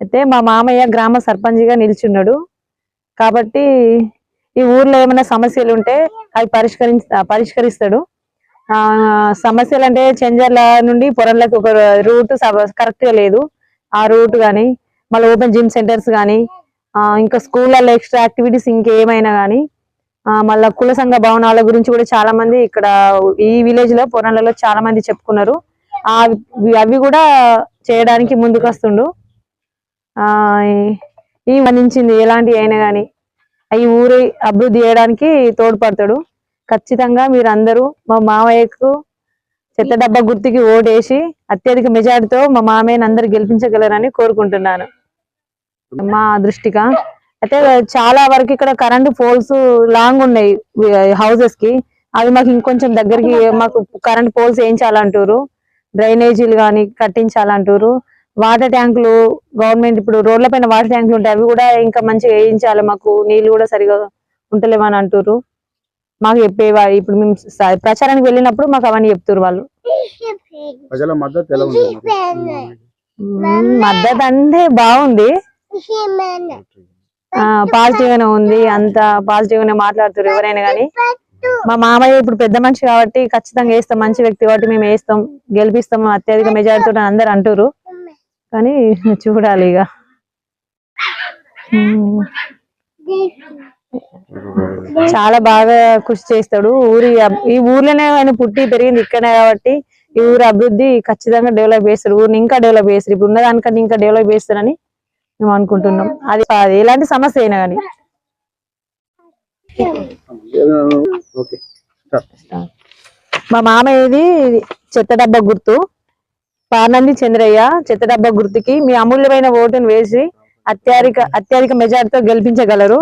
అయితే మా మామయ్య గ్రామ సర్పంచ్గా నిల్చున్నాడు. కాబట్టి ఈ ఊర్లో ఏమైనా సమస్యలు ఉంటే అవి పరిష్కరించ పరిష్కరిస్తాడు. ఆ సమస్యలు అంటే చెంజర్ల నుండి పొరంలకు ఒక రూట్ కరెక్ట్గా లేదు. ఆ రూట్ కానీ మళ్ళీ ఓపెన్ జిమ్ సెంటర్స్ కానీ ఇంకా స్కూళ్ళల్లో ఎక్స్ట్రా యాక్టివిటీస్ ఇంకేమైనా కానీ మళ్ళీ కుల సంఘ భవనాల గురించి కూడా చాలా మంది ఇక్కడ ఈ విలేజ్లో పొరంలలో చాలా మంది చెప్పుకున్నారు. ఆ అవి కూడా చేయడానికి ముందుకు వస్తుండు ఈ- ఈ సంబంధించింది ఎలాంటి అయినా కానీ ఈ ఊరి అభివృద్ధి చేయడానికి తోడ్పడతాడు. ఖచ్చితంగా మీరు అందరూ మా మామయ్యకు చెత్త డబ్బా గుర్తుకి ఓటేసి అత్యధిక మెజార్టీతో మా మామయ్యని అందరు గెలిపించగలరని కోరుకుంటున్నాను. మా దృష్టిగా అయితే చాలా వరకు ఇక్కడ కరెంటు పోల్స్ లాంగ్ ఉన్నాయి హౌసెస్కి. అవి మాకు ఇంకొంచెం దగ్గరికి మాకు కరెంట్ పోల్స్ వేయించాలంటారు. డ్రైనేజీలు కానీ కట్టించాలంటారు. వాటర్ ట్యాంకులు గవర్నమెంట్ ఇప్పుడు రోడ్ల పైన వాటర్ ట్యాంకులు ఉంటాయి అవి కూడా ఇంకా మంచిగా వేయించాలి మాకు. నీళ్ళు కూడా సరిగా ఉంటలేమని అంటారు మాకు చెప్పేవా ఇప్పుడు మేము ప్రచారానికి వెళ్ళినప్పుడు మాకు అవన్నీ చెప్తారు వాళ్ళు. ప్రజల మద్దతు ఎలా ఉంది మ్మ్, మద్దతు అంటే బాగుంది. పాజిటివ్ గానే ఉంది. అంత పాజిటివ్ గానే మాట్లాడుతారు ఎవరైనా కానీ మా మామయ్య ఇప్పుడు పెద్ద మనిషి కాబట్టి ఖచ్చితంగా వేస్తాం మంచి వ్యక్తి కాబట్టి మేము వేస్తాం గెలిపిస్తాం అత్యధిక మెజారిటీతో అందరు అంటారు కానీ చూడాలి ఇక. చాలా బాగా కృషి చేస్తాడు. ఊరి ఈ ఊర్లోనే ఆయన పుట్టి పెరిగింది ఇక్కడే కాబట్టి ఈ ఊరి అభివృద్ధి ఖచ్చితంగా డెవలప్ చేస్తాడు ఊరిని ఇంకా డెవలప్ చేస్తారు. ఇప్పుడు ఉన్న దానికంటే ఇంకా డెవలప్ చేస్తారని మేము అనుకుంటున్నాం. అది ఎలాంటి సమస్య అయినా కానీ. మా మామయ్యది చెత్త డబ్బా గుర్తు. పానంది చంద్రయ్య చెత్తడబ్బా గుర్తుకి మీ అమూల్యమైన ఓటును వేసి అత్యధిక అత్యధిక మెజార్టీతో గెలిపించగలరు.